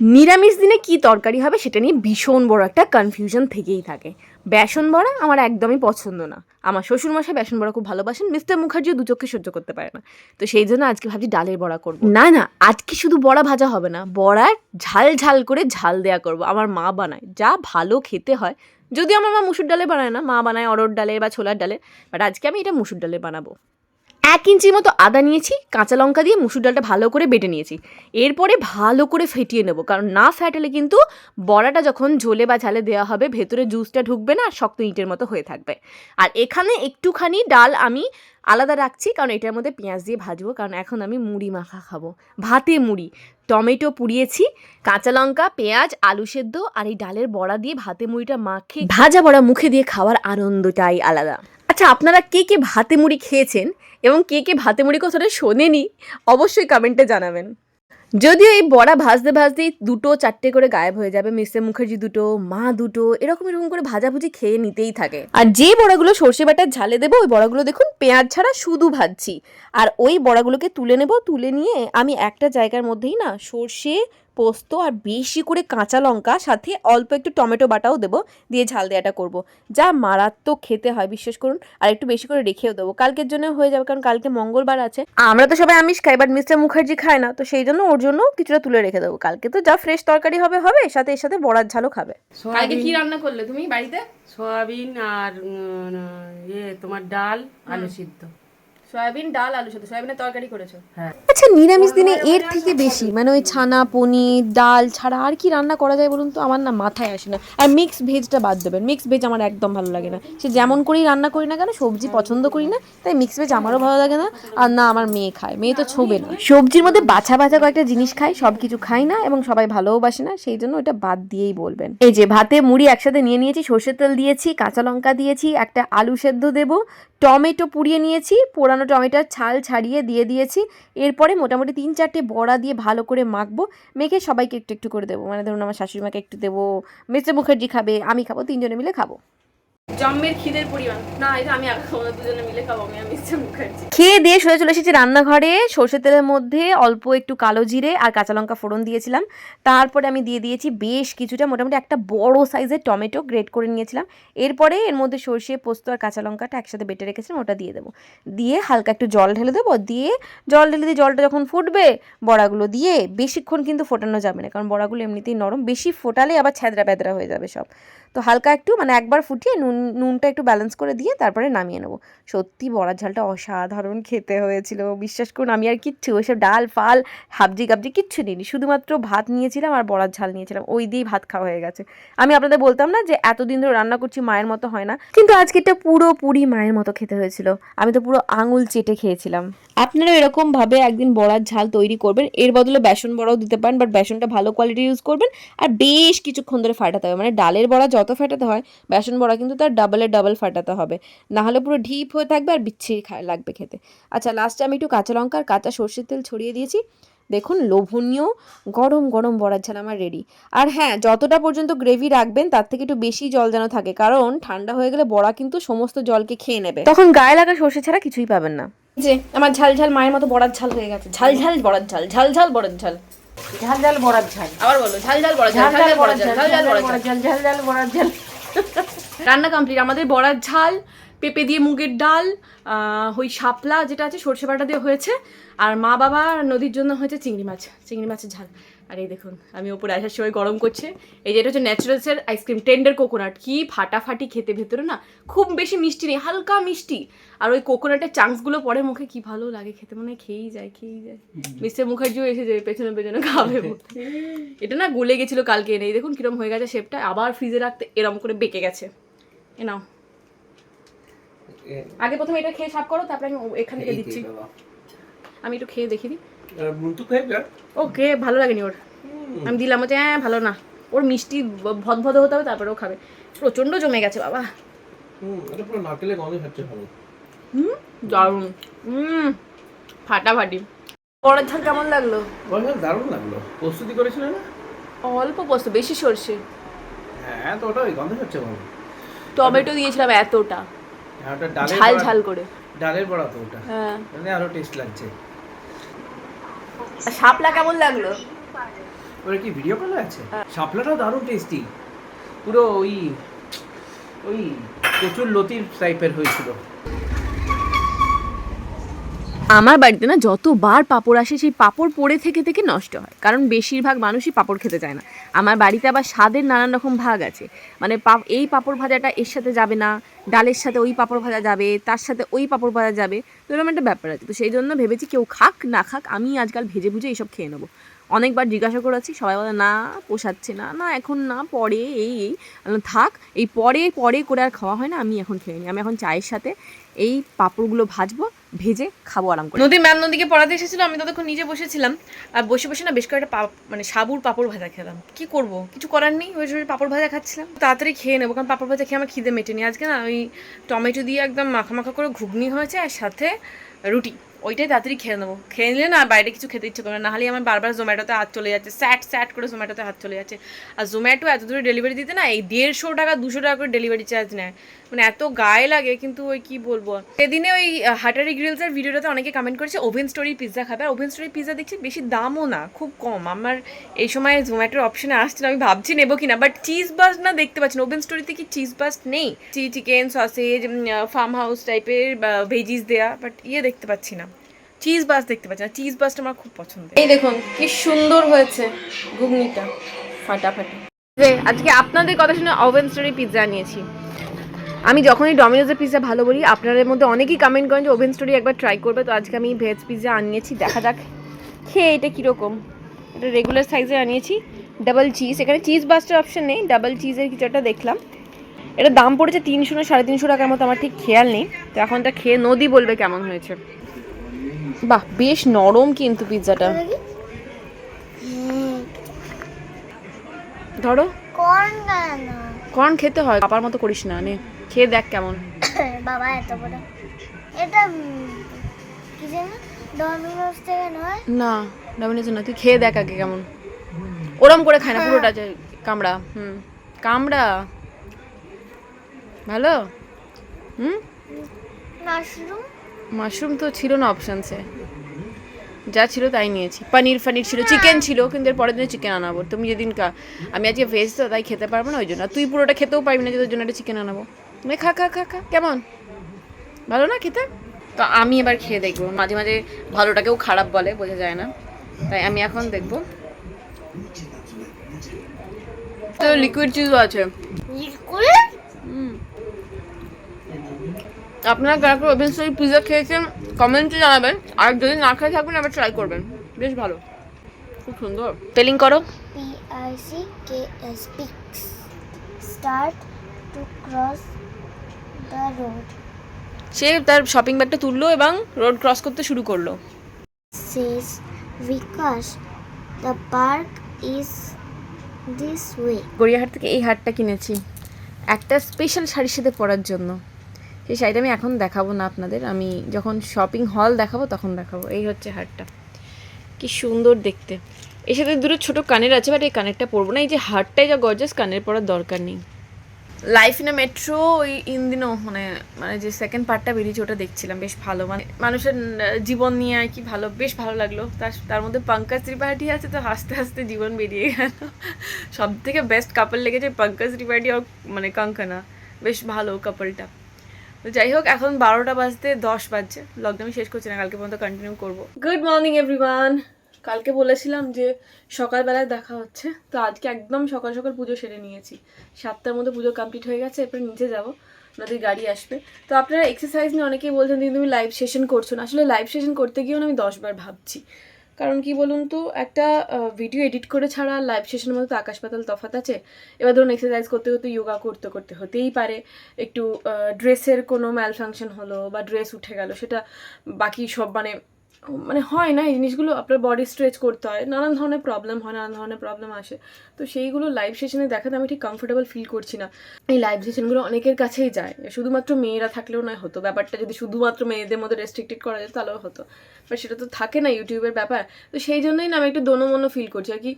নিরামিষ দিনে কি তরকারি হবে সেটা নিয়ে ভীষণ বড় একটা কনফিউশন থেকেই থাকে। বেসন বড়া আমার একদমই পছন্দ না। আমার শ্বশুরমশাই বেসন বড়া খুব ভালোবাসেন, মিস্টার মুখার্জিও দু চোখে সহ্য করতে পারে না। তো সেই জন্য আজকে ভাবছি ডালের বড়া করব। না না, আজকে শুধু বড়া ভাজা হবে না, বড়ার ঝাল ঝাল করে ঝাল দেয়া করব। আমার মা বানায়, যা ভালো খেতে হয়। যদিও আমার মা মুসুর ডালে বানায় না, মা বানায় অরড় ডালে বা ছোলার ডালে বাট আজকে আমি এটা মুসুর ডালে বানাবো। এক ইঞ্চির মতো আদা নিয়েছি, কাঁচা লঙ্কা দিয়ে মুসুর ডালটা ভালো করে বেটে নিয়েছি। এরপরে ভালো করে ফেটিয়ে নেব, কারণ না ফেটালে কিন্তু বড়াটা যখন ঝোলে বা ঝালে দেওয়া হবে, ভেতরে জুসটা ঢুকবে না, শক্ত ইঁটের মতো হয়ে থাকবে। আর এখানে একটুখানি ডাল আমি আলাদা রাখছি, কারণ এটার মধ্যে পেঁয়াজ দিয়ে ভাজবো, কারণ এখন আমি মুড়ি মাখা খাব। ভাতে মুড়ি, টমেটো পুড়িয়েছি, কাঁচা লঙ্কা, পেঁয়াজ, আলু সেদ্ধ আর এই ডালের বড়া দিয়ে ভাতে মুড়িটা মাখে ভাজা বড়া মুখে দিয়ে খাওয়ার আনন্দটাই আলাদা। আচ্ছা আপনারা কে কে ভাতে মুড়ি খেয়েছেন এবং কে কে ভাতে মুড়ি কথাটা শোনেনি, অবশ্যই কমেন্টে জানাবেন। যদিও এই বড়া ভাজতে ভাজতেই দুটো চারটে করে গায়েব হয়ে যাবে। মিস্টার মুখার্জি দুটো, মা দুটো, এরকম এরকম করে ভাজাভুজি খেয়ে নিতেই থাকে। আর যে বড়াগুলো সর্ষে বাটার ঝালে দেবো, ওই বড়াগুলো দেখুন পেঁয়াজ ছাড়া শুধু ভাজছি। আর ওই বড়াগুলোকে তুলে নেব, তুলে নিয়ে আমি একটা জায়গার মধ্যেই না সর্ষে, পোস্ত আর বেশি করে কাঁচা লঙ্কা, সাথে অল্প একটু টমেটো বাটাও দেবো, দিয়ে ঝাল দেওয়াটা করব। যা মারাত্মক খেতে হয়, বিশ্বাস করুন। আর একটু বেশি করে রেখেও দেবো। কালকের জন্য হয়ে যাবে, কারণ কালকে মঙ্গলবার আছে। আমরা তো সবাই আমিষ খাই বাট মিস্টার মুখার্জি খায় না, তো সেই জন্য ওর জন্য কিছুটা তুলে রেখে দেবো। কালকে তো যা ফ্রেশ তরকারি হবে হবে সাথে এর সাথে বড়ার ঝালও খাবে। কালকে কি রান্না করলে তুমি বাড়িতে? সয়াবিন আর ইয়ে তোমার ডাল আলু সিদ্ধ। সয়াবিন, ডাল আলু সাথে। সয়াবিনের তরকারি করেছ? হ্যাঁ। আচ্ছা নিরামিষ দিনে এর থেকে বেশি মানে ওই ছানা, পনির, ডাল ছাড়া আর কি রান্না করা যায় বলুন তো? আমার না মাথায় আসে না। আর মিক্স ভেজটা বাদ দেবেন। মিক্স ভেজ আমার একদম ভালো লাগে না। সে যেমন করেই রান্না করি না কেন, সবজি পছন্দ করি না, তাই মিক্স ভেজ আমারও ভালো লাগে না। আর না, আমার মেয়ে খায়। মেয়ে তো ছোবে না। সবজির মধ্যে বাছা বাছা কয়েকটা জিনিস খাই সব কিছু খাই না এবং সবাই ভালোবাসে না, সেই জন্য ওটা বাদ দিয়েই বলবেন। এই যে, ভাতে মুড়ি একসাথে নিয়ে নিয়েছি, সর্ষের তেল দিয়েছি, কাঁচা লঙ্কা দিয়েছি, একটা আলু সেদ্ধ দেবো টমেটো পুড়িয়ে নিয়েছি, পোড়ানো টমেটোর ছাল ছাড়িয়ে দিয়ে দিয়েছি। এরপরে মোটামুটি তিন চারটে বড়া দিয়ে ভালো করে মাখবো, মেখে সবাইকে একটু একটু করে দেবো। মানে ধরুন আমার শাশুড়ি মাকে একটু দেবো মিস্টার মুখার্জি খাবে, আমি খাব, তিনজনে মিলে খাব। জম্মের খিদের পরিমাণ। না এটা আমি খাব দুজনে মিলে খাব, আমি মিস্টার মুখার্জি। খেয়ে দিয়ে সোজা চলে এসেছি রান্নাঘরে। সর্ষের তেলের মধ্যে অল্প একটু কালো জিরে আর কাঁচা লঙ্কা ফোড়ন দিয়েছিলাম। তারপরে আমি দিয়ে দিয়েছি বেশ কিছুটা মোটামুটি একটা বড় সাইজের টমেটো গ্রেট করে নিয়েছিলাম। এরপরে এর মধ্যে সর্ষে, পোস্ত আর কাঁচা লঙ্কাটা একসাথে বেটে রেখেছিলাম, ওটা দিয়ে দেবো। দিয়ে হালকা একটু জল ঢেলে দেবো। দিয়ে জল ঢেলে দিয়ে জলটা যখন ফুটবে, বড়াগুলো দিয়ে বেশিক্ষণ কিন্তু ফোটানো যাবে না, কারণ বড়াগুলো এমনিতেই নরম। বেশি ফোটালে আবার ছ্যাদরা প্যাদরা হয়ে যাবে সব। তো হালকা একটু মানে একবার ফুটিয়ে নুন, নুনটা একটু ব্যালেন্স করে দিয়ে তারপরে নামিয়ে নেব। সত্যি বড়ার ঝালটা অসাধারণ খেতে হয়েছিল। বিশ্বাস করুন, আমি আর কিচ্ছু, ওইসব ডাল, ফাল, হাবজি গাবজি কিচ্ছু নিইনি শুধুমাত্র ভাত নিয়েছিলাম আর বড়ার ঝাল নিয়েছিলাম। ওই দিয়েই ভাত খাওয়া হয়ে গেছে। আমি আপনাদের বলতাম না যে এতদিন ধরে রান্না করছি, মায়ের মতো হয় না। কিন্তু আজকেরটা পুরোপুরি মায়ের মতো খেতে হয়েছিল। আমি তো পুরো আঙুল চেটে খেয়েছিলাম। আপনারা এরকম ভাবে একদিন বড়ার ঝাল তৈরি করবেন। এর বদলে বেসন বড়াও দিতে পারেন, বাট বেসনটা ভালো কোয়ালিটি ইউজ করবেন। আর বেশ কিছুক্ষণ ধরে ফাটাতে হবে। মানে ডালের বড়া যত ফাটাতে হয় বেসন বড়া কিন্তু তার ডাবলে ডাবল ফাটাতে হবে। না হলে পুরো ঢিপ হয়ে থাকবে আর বিচ্ছিরি লাগবে খেতে। আচ্ছা লাস্টে আমি একটু কাঁচা লঙ্কা আর কাঁচা সর্ষের তেল ছড়িয়ে দিয়েছি। দেখুন লোভনীয় গরম গরম বড়ার ঝাল আমার রেডি আর হ্যাঁ যতটা পর্যন্ত গ্রেভি রাখবেন তার থেকে একটু বেশি জল যেন থাকে কারণ ঠান্ডা হয়ে গেলে বড়া কিন্তু সমস্ত জলকে খেয়ে নেবে। তখন গায়ে লাগা সর্ষে ছাড়া কিছুই পাবেন না। যে আমার ঝাল ঝাল মায়ের মতো বড়ার ঝাল হয়ে গেছে। ঝাল ঝাল বড়ার ঝাল ঝাল ঝাল বড়ার ঝাল। ঝাল ঝাল বড়ার ঝাল। আবার বলো ঝাল ঝাল বড়ার ঝাল বড়ার ঝাল বড়ার ঝাল। ঝাল ঝাল ঝাল বড়ার ঝাল। রান্না কমপ্লিট আমাদের বড়ার ঝাল পেঁপে দিয়ে মুগের ডাল আহ, ওই শাপলা যেটা আছে সর্ষে বাটা দিয়ে হয়েছে আর মা বাবা নদীর জন্য হয়েছে চিংড়ি মাছ চিংড়ি মাছের ঝাল। আর এই দেখুন আমি ওপরে আসার সময় গরম করছে। এই যে এটা হচ্ছে ন্যাচারালসের আইসক্রিম টেন্ডার কোকোনাট কি ফাটাফাটি খেতে ভেতরে না খুব বেশি মিষ্টি নেই হালকা মিষ্টি। আর ওই কোকোনাটের চাংসগুলো পরে মুখে কি ভালো লাগে খেতে মনে হয় খেয়েই যায় খেয়েই যায়। মিস্টার মুখার্জিও এসে যায় পেছনে পেছনে খাবে। এটা না গলে গেছিল কালকে এনে এই দেখুন কিরম হয়ে গেছে শেপটা আবার ফ্রিজে রাখতে এরম করে বেঁকে গেছে। এ নাও। আগে প্রথমে এটা খেয়ে সাফ করো তারপরে আমি এখান থেকে দিচ্ছি। আমি একটু খেয়ে দেখি দিই। ওকে ভালো লাগেনি ওর। আমি দিলাম হচ্ছে হ্যাঁ ভালো না। ওর মিষ্টি ভদ ভদ হতে হবে তারপরে ও খাবে। প্রচণ্ড জমে গেছে বাবা। হুম দারুণ। হুম ফাটাফাটি। ঝাল কেমন লাগল? দারুণ লাগল। প্রস্তুতি করেছিল না? অল্প বেশি সর্ষে। হ্যাঁ তো ওটা ওই গন্ধ ভালো। টমেটো দিয়েছিলাম এতটা। হ্যাঁ ডালের ঝাল বড়া- ঝাল করে। ডালের বড়া তো ওটা। হ্যাঁ। মানে আরও টেস্ট লাগছে। শাপলা কেমন লাগল? ওরা কি ভিডিও কলে আছে? শাপলাটাও দারুণ টেস্টি পুরো ওই ওই প্রচুর লতির টাইপের হয়েছিল। আমার বাড়িতে না যতবার পাপড় আসে সেই পাপড় পড়ে থেকে থেকে নষ্ট হয়। কারণ বেশিরভাগ মানুষই পাপড় খেতে চায় না। আমার বাড়িতে আবার স্বাদের নানান রকম ভাগ আছে। মানে এই পাঁপড় ভাজাটা এর সাথে যাবে না, ডালের সাথে ওই পাঁপড় ভাজা যাবে, তার সাথে ওই পাঁপড় ভাজা যাবে, তো এরকম একটা ব্যাপার আছে। তো সেই জন্য ভেবেছি কেউ খাক, না খাক আমি আজকাল ভেজে ভুজে এইসব খেয়ে নেব। অনেকবার জিজ্ঞাসা করেছি, সবাই বলে, না, পোষাচ্ছে না। না, এখন না, পরে, এই এই। থাক, এই পরে পরে করে আর খাওয়া হয় না, আমি এখন খেয়ে নিই। আমি এখন চায়ের সাথে এই পাঁপড়গুলো ভাজবো, ভেজে খাব আরাম করে। নদী ম্যাম নদীকে পড়াতে এসেছিল, আমি ততক্ষণ নিজে বসেছিলাম। আর বসে বসে না বেশ কয়েকটা পা- মানে সাবুর পাঁপড় ভাজা খেলাম। কি করব? কিছু করার নেই ওই জন্য পাঁপড় ভাজা খাচ্ছিলাম। তাড়াতাড়ি খেয়ে নেব, কারণ পাঁপড় ভাজা খেয়ে আমার খিদে মেটেনি। আজকে না, ওই টমেটো দিয়ে একদম মাখা মাখা করে ঘুগনি হয়েছে, আর সাথে রুটি। ওইটাই তাড়াতাড়ি খেয়ে নেব। খেয়ে নিলে না বাইরে কিছু খেতে ইচ্ছে করবে না। হলে আমার বারবার জোম্যাটোতে হাত চলে যাচ্ছে, স্যাট স্যাট করে জোম্যাটোতে হাত চলে যাচ্ছে। আর জোম্যাটো এত দূরে ডেলিভারি দিতে না, এই দেড়শো টাকা, দুশো টাকা করে ডেলিভারি চার্জ নেয়। মানে এত গায়ে লাগে কিন্তু ওই কি বলব? সেদিনে ওই হাটারি গ্রিলসের ভিডিওটাতে অনেকে কমেন্ট করেছে ওভেন স্টোরি পিৎজা খাবে? আর ওভেন স্টোরি পিৎজা দেখছি বেশি দামও না খুব কম। আমার এই সময় জোম্যাটোর অপশনে আসছে না আমি ভাবছি নেব কিনা বাট চিজ বাস্ট না দেখতে পাচ্ছি ওভেন স্টোরিতে কি চিজ বাস্ট নেই? চি চিকেন সসেজ ফার্ম হাউস টাইপের ভেজিস দেয়া বাট ইয়ে দেখতে পাচ্ছি না। চিজ বাস দেখতে পাচ্ছি না চিজ বাসটা আমার খুব পছন্দ এই দেখুন কি সুন্দর হয়েছে ঘুগনিটা ফাটাফাটি। আজকে আপনাদের কথা শুনে ওভেন স্টোরি পিৎজা নিয়েছি। আমি যখনই ডমিনোজের পিৎজা ভালো বলি আপনাদের মধ্যে অনেকেই কমেন্ট করেন যে ওভেন স্টোরি একবার ট্রাই করবে তো আজকে আমি ভেজ পিৎজা আনিয়েছি। দেখা যাক খেয়ে এটা কীরকম? এটা রেগুলার সাইজে আনিয়েছি ডাবল চিজ এখানে চিজ বাস্টার অপশন নেই ডাবল চিজের কিছু একটা দেখলাম। এটা দাম পড়েছে তিনশো না সাড়ে তিনশো টাকার মতো আমার ঠিক খেয়াল নেই। তো এখন এটা খেয়ে নদী বলবে কেমন হয়েছে। বাহ বেশ নরম কিন্তু পিৎজাটা ধরো। কর্ন খেতে হয় পাপার মতো করিস না নে খেয়ে দেখ কেমন। বাবা এত বড়। এটা কি জানো ডমিনোস থেকে নয়? না ডমিনোজ না তুই খেয়ে দেখ আগে কেমন। ওরম করে খায় না পুরোটা যে কামড়া হুম কামড়া। ভালো? হুম? মাশরুম মাশরুম তো ছিল না অপশানসে যা ছিল তাই নিয়েছি। পনির ফানির ছিল চিকেন ছিল কিন্তু এর পরের দিনে চিকেন আনাবো। তুমি যেদিন কা আমি আজকে ভেজ তো তাই খেতে পারব না ওই জন্য। তুই পুরোটা খেতেও পারবি না যে তোর জন্য একটা চিকেন আনাবো। তুমি খা খা খা খা কেমন? ভালো না খেতে? তো আমি এবার খেয়ে দেখব। মাঝে মাঝে ভালোটাকেও খারাপ বলে বোঝা যায় না। তাই আমি এখন দেখব। তো লিকুইড চিজও আছে। লিকুইড হুম। আপনারা কারা করে ওভেন স্টোরি পিৎজা খেয়েছেন কমেন্টে জানাবেন আর যদি না খেয়ে থাকবেন আবার ট্রাই করবেন বেশ ভালো খুব সুন্দর স্পেলিং করো P I C K S picks start to cross the road সে তার শপিং ব্যাগটা তুললো এবং রোড ক্রস করতে শুরু করল says Bikash the park is this way Gariahat থেকে এই হারটা কিনেছি একটা স্পেশাল শাড়ির সাথে পরার জন্য সেই শাড়িটা আমি এখন দেখাবো না আপনাদের। আমি যখন শপিং হল দেখাবো তখন দেখাবো। এই হচ্ছে হারটা। কি সুন্দর দেখতে। এর সাথে দুটো ছোটো কানের আছে বাট এই কানেরটা পরবো না। এই যে হারটাই যা গর্জাস কানের পরার দরকার নেই। লাইফ ইন মেট্রো ওই ইন্দিনও মানে মানে যে সেকেন্ড পার্টটা বেরিয়েছে, ওটা দেখছিলাম। বেশ ভালো মানে মানুষের জীবন নিয়ে আর কি ভালো, বেশ ভালো লাগল। তার তার মধ্যে পঙ্কজ ত্রিপাঠী আছে, তো হাসতে হাসতে জীবন বেরিয়ে গেল। সব থেকে বেস্ট কাপল লেগেছে পঙ্কজ ত্রিপাঠী আর মানে কঙ্কনা। বেশ ভালো কাপলটা তো যাই হোক, এখন বারোটা বাজতে দশ বাজছে। লকডাউন শেষ করছি না, কালকে পর্যন্ত কন্টিনিউ করব। গুড মর্নিং এভরিওয়ান কালকে বলেছিলাম যে সকালবেলায় দেখা হচ্ছে, তো আজকে একদম সকাল সকাল পুজো সেরে নিয়েছি। সাতটার মধ্যে পুজো কমপ্লিট হয়ে গেছে, এরপর নিচে যাব, নদীর গাড়ি আসবে। তো আপনারা এক্সারসাইজ নিয়ে অনেকেই বলছেন, দিদি, তুমি লাইভ সেশন করছ না। আসলে লাইভ সেশন করতে গিয়েও আমি দশবার ভাবছি। কারণ কি বলুন তো, একটা ভিডিও এডিট করে ছাড়া লাইভ সেশনের মধ্যে তো আকাশ পাতাল তফাত আছে। এবার ধরুন এক্সারসাইজ করতে করতে যোগা করতে করতে হতেই পারে। একটু ড্রেসের কোনো ম্যাল ফাংশন হলো বা ড্রেস উঠে গেল, সেটা বাকি সব মানে মানে হয় না, এই জিনিসগুলো আপনার বডি স্ট্রেচ করতে হয়। নানান ধরনের প্রবলেম হয়, নানান ধরনের প্রবলেম আসে। তো সেইগুলো লাইভ সেশনে দেখাতে আমি ঠিক কমফোর্টেবল ফিল করছি না। এই লাইভ সেশনগুলো অনেকের কাছেই যায়। শুধুমাত্র মেয়েরা থাকলেও নয়, হতো। ব্যাপারটা যদি শুধুমাত্র মেয়েদের মধ্যে রেস্ট্রিক্টেড করা যেত তাহলেও হতো। বাট সেটা তো থাকে না ইউটিউবের ব্যাপার। তো সেই জন্যই না আমি একটু দোনোমনো ফিল করছি। আর কি,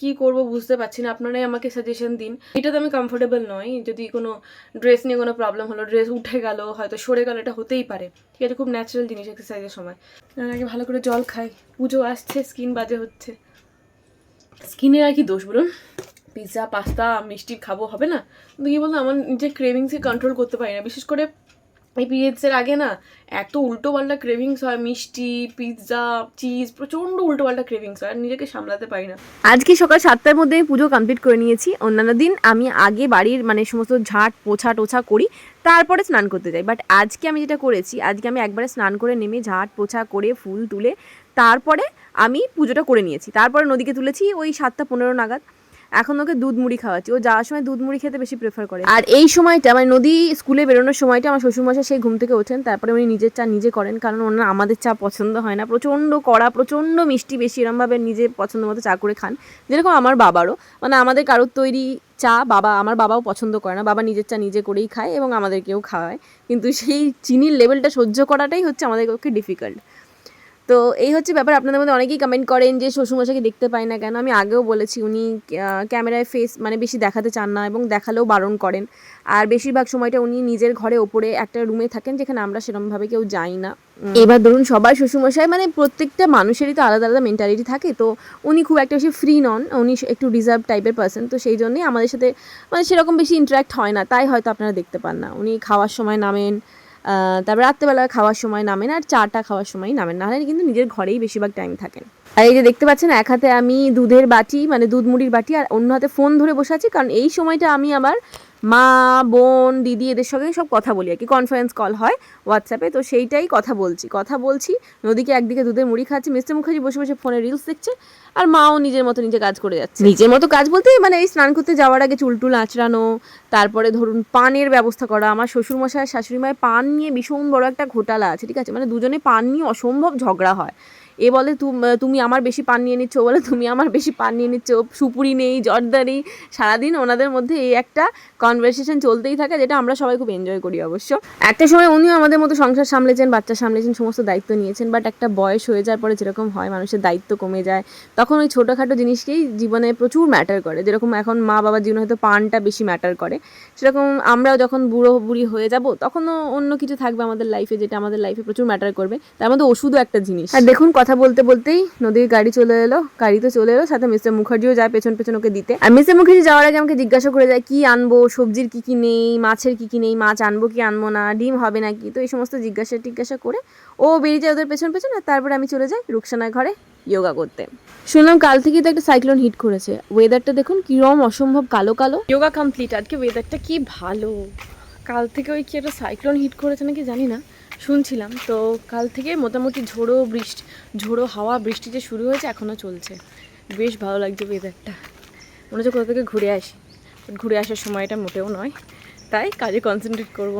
কী করব বুঝতে পারছি না। আপনারাই আমাকে সাজেশন দিন। এটা তো আমি কমফোর্টেবল নয় যদি কোনো ড্রেস নিয়ে কোনো প্রবলেম হলো ড্রেস উঠে গেল, হয়তো সরে গেল, এটা হতেই পারে। ঠিক আছে, খুব ন্যাচারাল জিনিস এক্সারসাইজের সময়। আগে ভালো করে জল খাই। পুজো আসছে, স্কিন বাজে হচ্ছে। স্কিনের আর কি দোষ বলুন? পিৎজা, পাস্তা, মিষ্টি খাব হবে না? কিন্তু কি বলতো, আমার নিজের ক্রেভিংসকে কন্ট্রোল করতে পারি না। বিশেষ করে এই পিরিয়ডসের আগে না, এত উল্টো পাল্টা ক্রেভিংস হয়, মিষ্টি পিৎজা চিজ প্রচণ্ড উল্টো পাল্টা ক্রেভিংস হয়, আর নিজেকে সামলাতে পারি না। আজকে সকাল সাতটার মধ্যে আমি পুজো কমপ্লিট করে নিয়েছি। অন্যান্য দিন আমি আগে বাড়ির মানে সমস্ত ঝাঁট, পোছা, টোছা করি, তারপরে স্নান করতে যাই। বাট আজকে আমি যেটা করেছি, আজকে আমি একবারে স্নান করে নেমে ঝাঁট, পোছা করে ফুল তুলে, তারপরে আমি পুজোটা করে নিয়েছি। তারপরে নদীকে তুলেছি ওই সাতটা পনেরো নাগাদ। এখন ওকে দুধ মুড়ি খাওয়াচ্ছি। ও যাওয়ার সময় দুধ মুড়ি খেতে বেশি প্রেফার করে। আর এই সময়টা মানে নদী স্কুলে বেরোনোর সময়টা আমার শ্বশুরমশাই সেই ঘুম থেকে ওঠেন, তারপরে উনি নিজের চা নিজে করেন, কারণ ওনার আমাদের চা পছন্দ হয় না। প্রচণ্ড কড়া, প্রচণ্ড মিষ্টি বেশি, এরমভাবে নিজে পছন্দ মতো চা করে খান। যেরকম আমার বাবারও মানে আমাদের কারোর তৈরি চা বাবা, আমার বাবাও পছন্দ করে না। বাবা নিজের চা নিজে করেই খায় এবং আমাদেরকেও খাওয়ায়। কিন্তু সেই চিনির লেভেলটা সহ্য করাটাই হচ্ছে আমাদের পক্ষে ডিফিকাল্ট তো এই হচ্ছে ব্যাপার। আপনাদের মধ্যে অনেকেই কমেন্ট করেন যে শ্বশুরমশাইকে দেখতে পাই না কেন? আমি আগেও বলেছি উনি ক্যামেরায় ফেস মানে বেশি দেখাতে চান না এবং দেখালেও বারণ করেন। আর বেশিরভাগ সময়টা উনি নিজের ঘরে ওপরে একটা রুমে থাকেন যেখানে আমরা সেরকমভাবে কেউ যাই না। এবার ধরুন সবার শ্বশুরমশাই মানে প্রত্যেকটা মানুষেরই তো আলাদা আলাদা মেন্টালিটি থাকে। তো উনি খুব একটা বেশি ফ্রি নন উনি একটু রিজার্ভ টাইপের পার্সন তো সেই জন্যই আমাদের সাথে মানে সেরকম বেশি ইন্টারাক্ট হয় না। তাই হয়তো আপনারা দেখতে পান না। উনি খাওয়ার সময় নামেন তারপর রাত্রেবেলা খাওয়ার সময় নামেন আর চাটা খাওয়ার সময় নামেন। নাহলে কিন্তু নিজের ঘরেই বেশিরভাগ টাইম থাকেন। আর এই যে দেখতে পাচ্ছেন, এক হাতে আমি দুধের বাটি মানে দুধ মুড়ির বাটি, আর অন্য হাতে ফোন ধরে বসে আছি, কারণ এই সময়টা আমি আমার মা, বোন, দিদি এদের সঙ্গে সব কথা বলি আর কি। কনফারেন্স কল হয় হোয়াটসঅ্যাপে তো সেইটাই কথা বলছি। কথা বলছি, নদীকে একদিকে দুধের মুড়ি খাচ্ছে, মিস্টার মুখার্জি বসে বসে ফোনে রিলস দেখছে আর মাও নিজের মতো নিজে কাজ করে যাচ্ছে। নিজের মতো কাজ বলতে মানে এই স্নান করতে যাওয়ার আগে চুলটুল আঁচড়ানো, তারপরে ধরুন পানের ব্যবস্থা করা, আমার শ্বশুরমশাই শাশুড়ি মায়ের পান নিয়ে ভীষণ বড় একটা ঘোটালা আছে, ঠিক আছে? মানে দুজনে পান নিয়ে অসম্ভব ঝগড়া হয়। এ বলে তুমি আমার বেশি পান নিয়ে নিচ্ছ বলে তুমি আমার বেশি পান নিয়ে নিচ্ছ, সুপুরি নেই জর্দা নেই সারাদিন ওনাদের মধ্যে এই একটা কনভারসেশন চলতেই থাকে যেটা আমরা সবাই খুব এনজয় করি অবশ্য। একটা সময় উনিও আমাদের মতো সংসার সামলেছেন, বাচ্চা সামলেছেন, সমস্ত দায়িত্ব নিয়েছেন বাট একটা বয়স হয়ে যাওয়ার পরে যেরকম হয়, মানুষের দায়িত্ব কমে যায়, তখন ওই ছোটোখাটো জিনিসকেই জীবনে প্রচুর ম্যাটার করে। যেরকম এখন মা বাবার জীবনে হয়তো পানটা বেশি ম্যাটার করে। সেরকম আমরাও যখন বুড়ো বুড়ি হয়ে যাব, তখনও অন্য কিছু থাকবে আমাদের লাইফে যেটা আমাদের লাইফে প্রচুর ম্যাটার করবে। তার মধ্যে ওষুধও একটা জিনিস। আর দেখুন কথা বলতে বলতেই নদীর গাড়ি চলে এলো, গাড়ি তো চলে এলো, সাথে মিস্টার মুখার্জিও যায় পেছন পেছন ওকে দিতে। আর মিস্টার মুখার্জি যাওয়ার আগে আমাকে জিজ্ঞাসা করে যায়, কি আনব? সবজির কি কি নেই? মাছের কি কি নেই? মাছ আনব কি আনব না? ডিম হবে নাকি? তো এই সমস্ত জিজ্ঞাসা টিজ্ঞাসা করে ও বেরিয়ে যায় ওদের পেছন পেছন আর তারপরে আমি চলে যাই রুকসানার ঘরে যোগা করতে। শুনলাম কাল থেকেই তো একটা সাইক্লোন হিট করেছে। ওয়েদারটা দেখুন কিরম অসম্ভব কালো কালো। যোগা কমপ্লিট আজকে ওয়েদারটা কি ভালো। কাল থেকে ওই কি একটা সাইক্লোন হিট করেছে নাকি জানি না। শুনছিলাম। তো কাল থেকে মোটামুটি ঝোড়ো বৃষ্টি, ঝোড়ো হাওয়া বৃষ্টি যে শুরু হয়েছে এখনও চলছে। বেশ ভালো লাগছে ওয়েদারটা মনে হচ্ছে কোথা থেকে ঘুরে আসি। ঘুরে আসার সময়টা মোটেও নয়। তাই কাজে কনসেন্ট্রেট করব।